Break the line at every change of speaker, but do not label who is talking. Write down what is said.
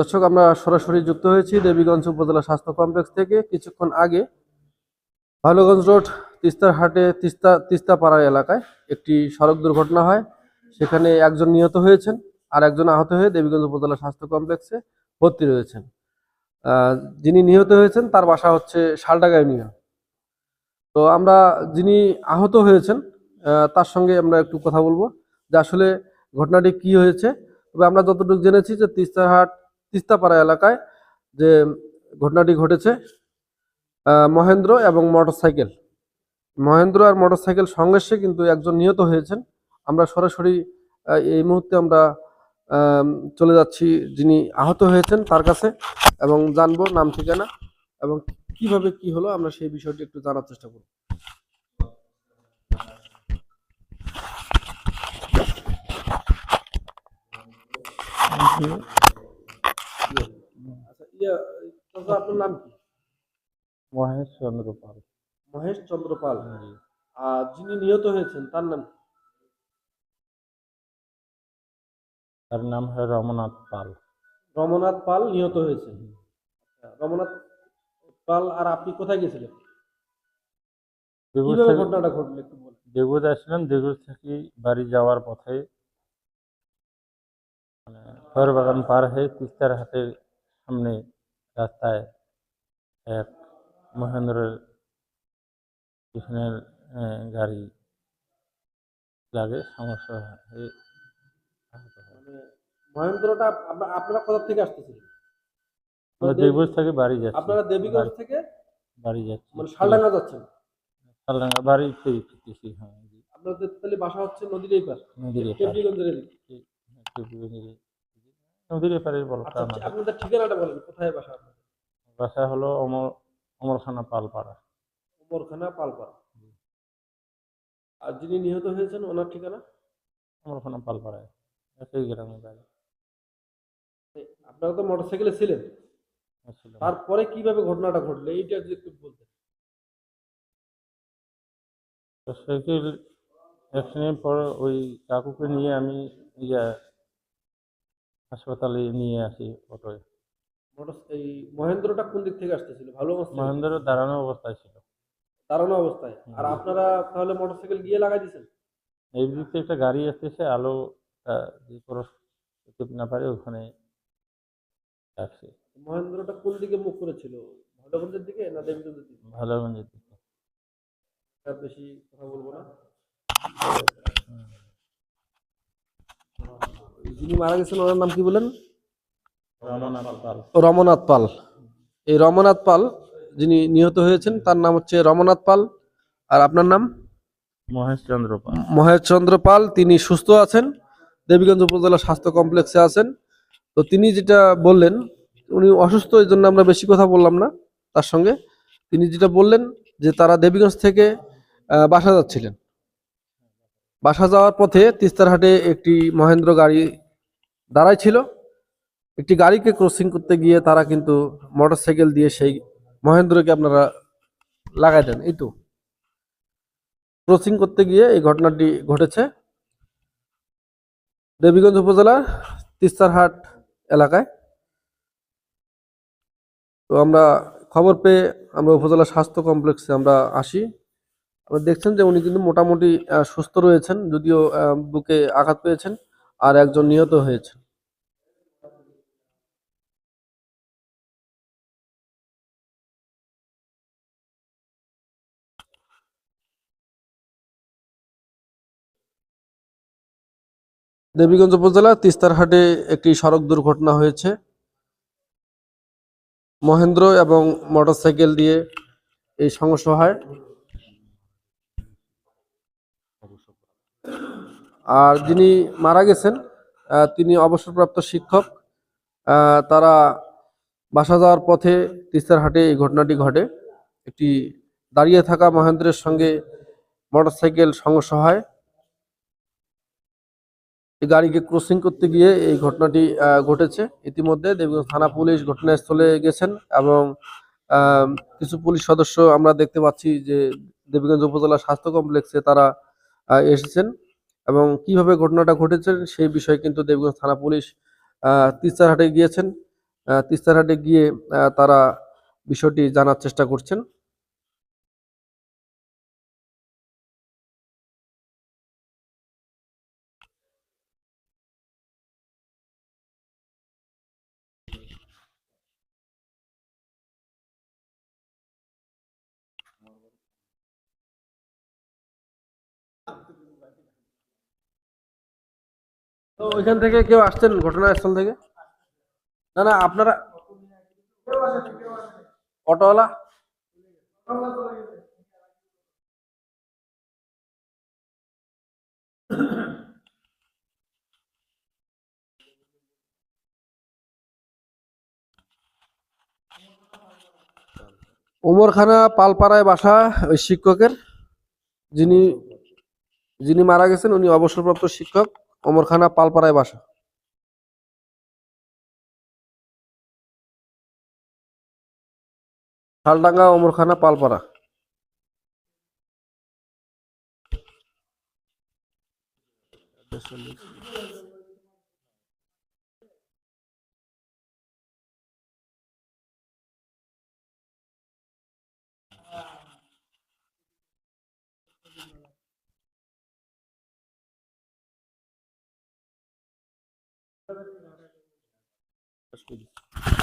দর্শক, আমরা সরাসরি যুক্ত হয়েছি দেবীগঞ্জ উপজেলা স্বাস্থ্য কমপ্লেক্স থেকে। কিছুক্ষণ আগে ভালুগঞ্জ রোড, তিস্তার হাটে, তিস্তা, তিস্তাপাড়া এলাকায় একটি সড়ক দুর্ঘটনা হয়। সেখানে একজন নিহত হয়েছেন আর একজন আহত হয়ে দেবীগঞ্জ উপজেলা স্বাস্থ্য কমপ্লেক্সে ভর্তি রয়েছেন। যিনি নিহত হয়েছেন তার বাসা হচ্ছে শালডাঙ্গা ইউনিয়ন তো আমরা যিনি আহত হয়েছেন তার সঙ্গে আমরা একটু কথা বলব যে আসলে ঘটনাটি কি হয়েছে। তবে আমরা যতটুকু জেনেছি যে তিস্তাহাট তিস্তাপাড়া এলাকায় যে ঘটনাটি ঘটেছে মহেন্দ্র এবং মোটরসাইকেল। মহেন্দ্র আর মোটরসাইকেল সংঘর্ষে কিন্তু একজন নিহত হয়েছেন। আমরা সরাসরি এই মুহূর্তে আমরা চলে যাচ্ছি যিনি আহত হয়েছেন তার কাছে এবং জানব নাম ঠিকানা এবং কীভাবে কি হলো আমরা সেই বিষয়টি একটু জানার চেষ্টা করব। আচ্ছা ইয়া চাচা, আপনার নাম কি?
মহেশ চন্দ্র পাল
মহেশ চন্দ্র পাল আর যিনি নিহত হয়েছেন তার নাম কি?
তার নাম হয় রমনাথ পাল।
রমনাথ পাল নিহত হয়েছেন। আচ্ছা, রমনাথ পাল আর আপনি কোথায় গেছিলেন ঘটনাটা ঘটলো একটু বলুন।
দেগুর থেকে বাড়ি যাওয়ার পথে মানে বাগান পার হয়ে তিস্তার হাটের সামনে রাস্তায় এক মহেন্দ্রের পিছনের গাড়ি লাগে সমস্যা হয়।
মানে মহেন্দ্রটা আপনারা কোথা থেকে আসতেছিলেন?
আমরা থেকে বাড়ি যাচ্ছি।
আপনারা দেবীগঞ্জ থেকে?
বাড়ি যাচ্ছি।
মানে শালডাঙ্গা যাচ্ছেন?
শালডাঙ্গা বাড়ি ফিরে ফিরতেছি হ্যাঁ।
আপনাদের তাহলে বাসা হচ্ছে নদীর এই পার
নদীর। টিপুগঞ্জের- নদীর এপারের বলটা
আপনাদের ঠিকানাটা বলেন কোথায় বাসা
বাসা হলো অমর অমরখানা পালপাড়া।
উমরখানা পালপাড়া। আর যিনি নিহত হয়েছেন ওনার ঠিকানা?
অমরখানা পালপাড়ায় সেই গ্রামে বাড়ি।
আপনারা তো মোটরসাইকেলে ছিলেন।
ছিল।
তারপরে কীভাবে ঘটনাটা ঘটলো এইটা যদি একটু বলতেন।
সাইকেল অ্যাক্সিডেন্ট পর ওই কাকুকে নিয়ে আমি ইয়া হাসপাতালে নিয়ে আসি অটোয়
মোটর এই মহেন্দ্রটা কোন দিক থেকে আসতেছিল? ভালো অবস্থা
মহেন্দ্র দাঁড়ানো অবস্থায় ছিল।
দাঁড়ানো অবস্থায়? আর আপনারা তাহলে মোটরসাইকেল গিয়ে লাগাই দিয়েছেন
এই দিক থেকে একটা গাড়ি আসতেছে আলো যে ক্রস করতে না পারে ওখানে রাখছে
মহেন্দ্রটা কোন দিকে মুখ করেছিল? ভালোগঞ্জের দিকে না দেবীগঞ্জের দিকে?
ভালোগঞ্জের দিকে।
বেশি কথা বলব না। যিনি মারা গেছেন ওনার নাম কি বলেন?
রমনাথ পাল।
এই রমনাথ পাল যিনি নিহত হয়েছেন তার নাম হচ্ছে রমনাথ পাল। আর আপনার নাম?
মহেশ চন্দ্র পাল।
মহেশ চন্দ্র পাল। তিনি সুস্থ আছেন দেবীগঞ্জ উপজেলা স্বাস্থ্য কমপ্লেক্সে আছেন। তো তিনি যেটা বললেন উনি অসুস্থ এই জন্য আমরা বেশি কথা বললাম না তার সঙ্গে। তিনি যেটা বললেন যে তারা দেবীগঞ্জ থেকে বাসা যাচ্ছিলেন। বাসা যাওয়ার পথে তিস্তারহাটে একটি মহেন্দ্র গাড়ি দাঁড়াই ছিল একটি গাড়িকে ক্রসিং করতে গিয়ে তারা কিন্তু মোটরসাইকেল দিয়ে সেই মহেন্দ্রকে আপনারা লাগাই দেন। এই তো। ক্রসিং করতে গিয়ে এই ঘটনাটি ঘটেছে। দেবীগঞ্জ উপজেলার তিস্তারহাট এলাকায়। তো আমরা খবর পেয়ে আমরা উপজেলা স্বাস্থ্য কমপ্লেক্সে আমরা আসি। আমরা দেখছেন যে উনি কিন্তু মোটামুটি সুস্থ রয়েছেন, যদিও বুকে আঘাত পেয়েছেন আর একজন নিহত হয়েছে দেবীগঞ্জ উপজেলা তিস্তারহাটে একটি সড়ক দুর্ঘটনা হয়েছে। মহেন্দ্র এবং মোটরসাইকেল দিয়ে এই সংঘর্ষ হয় আর যিনি মারা গেছেন তিনি অবসরপ্রাপ্ত শিক্ষক। তারা বাসা যাওয়ার পথে তিস্তারহাটে এই ঘটনাটি ঘটে। একটি দাঁড়িয়ে থাকা মহেন্দ্রের সঙ্গে মোটরসাইকেল সংঘর্ষ হয় গাড়িকে ক্রসিং করতে গিয়ে এই ঘটনাটি ঘটেছে। ইতিমধ্যে দেবীগঞ্জ থানা পুলিশ ঘটনাস্থলে গেছেন এবং কিছু পুলিশ সদস্য আমরা দেখতে পাচ্ছি যে দেবীগঞ্জ উপজেলা স্বাস্থ্য কমপ্লেক্সে তারা এসেছেন এবং কীভাবে ঘটনাটা ঘটেছে সেই বিষয়ে কিন্তু দেবীগঞ্জ থানা পুলিশ তিস্তারহাটে গিয়েছেন। তিস্তারহাটে গিয়ে তারা বিষয়টি জানার চেষ্টা করছেন। তো ওইখান থেকে কেউ আসছেন ঘটনাস্থল থেকে? না না, আপনারা অটোওয়ালা? ওমরখানা পালপাড়ায় বাসা ওই শিক্ষকের। যিনি যিনি মারা গেছেন, উনি অবসরপ্রাপ্ত শিক্ষক। অমরখানা পালপাড়ায় বাসা Shaldanga Amarkhana Palpara Gracias. outras coisas.